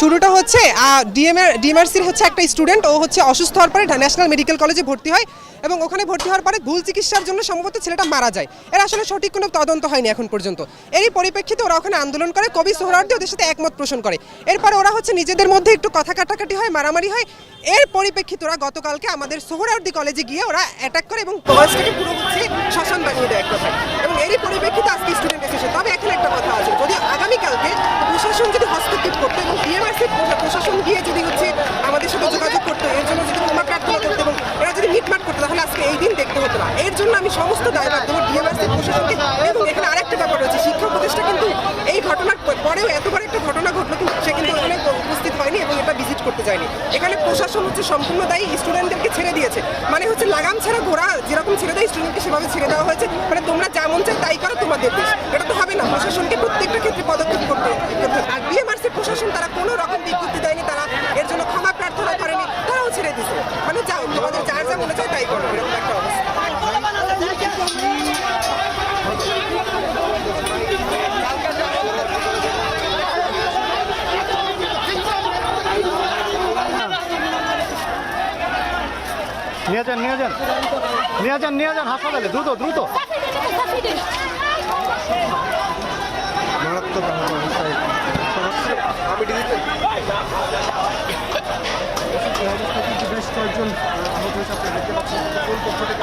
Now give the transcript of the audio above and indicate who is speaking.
Speaker 1: শুরুটা হচ্ছে ডিএমএর ডিএমআরসির হচ্ছে একটা স্টুডেন্ট ও হচ্ছে অসুস্থ হওয়ার পরে ন্যাশনাল মেডিকেল কলেজে ভর্তি হয় এবং ওখানে ভর্তি হওয়ার পরে ভুল চিকিৎসার জন্য সম্ভবত ছেলেটা মারা যায়। এর আসলে সঠিক কোনো তদন্ত হয়নি এখন পর্যন্ত। এরই পরিপ্রেক্ষিতে ওরা ওখানে আন্দোলন করে, কবি সোহরাওয়ার্দী ওদের সাথে একমত পোষণ করে। এরপরে ওরা হচ্ছে নিজেদের মধ্যে একটু কথা কাটাকাটি হয়, মারামারি হয়। এর পরিপ্রেক্ষিতে ওরা গতকালকে আমাদের সোহরাওয়ার্দী কলেজে গিয়ে ওরা অ্যাটাক করে এবং কলেজটাকে বানিয়ে দেয় এবং এরই পরিপ্রেক্ষিতে আজকে স্টুডেন্ট এসেছে তবে এখানে একটা কথা আছে যদি আগামীকালকে প্রশাসন যদি হস্তক্ষেপ করতো এবং প্রশাসন গিয়ে যদি হচ্ছে আমাদের সাথে যোগাযোগ করতো, এর জন্য যদি ক্ষমা প্রার্থনা করতো এবং এরা যদি মিটমাট করতো, তাহলে আজকে এই দিন দেখতে হতো না। এর জন্য আমি সমস্ত দায়ভার দেবো ডিএমআরসি প্রশাসনকে এবং এখানে আরেকটা ব্যাপার রয়েছে, শিক্ষা উপদেষ্টা কিন্তু এই ঘটনার পরেও এত বড় একটা ঘটনা ঘটলো, কিন্তু সে কিন্তু ওখানে উপস্থিত হয়নি এবং এটা ভিজিট করতে যায়নি। এখানে প্রশাসন হচ্ছে সম্পূর্ণ দায়ী স্টুডেন্টদেরকে ছেড়ে দিয়েছে। মানে হচ্ছে লাগাম ছাড়া ঘোড়া যেরকম ছেড়ে দেয় স্টুডেন্টকে সেভাবে ছেড়ে দেওয়া হয়েছে। মানে তোমরা যেমন চাই তাই করো, তোমাদের দেশ। এটা তো হবে প্রশাসনকে প্রত্যেকটা ক্ষেত্রে পদক্ষেপ করতে। আর বিএমআরসি প্রশাসন তারা কোনো রকম বিজ্ঞপ্তি দেয়নি তারা এর জন্য ক্ষমা প্রার্থনা করেনি তারাও ছেড়ে দিছে মানে যাও তোমাদের যার যা মনে চায় তাই করো এরকম একটা অবস্থা।
Speaker 2: নিয়ে যান নিয়ে যান। নিয়ে যান নিয়ে যান হাসপাতালে দ্রুত দ্রুত।
Speaker 3: আমি বেশ কয়েকজন আহত হয়েছে আপনি দেখতে পাচ্ছেন কোন পক্ষ থেকে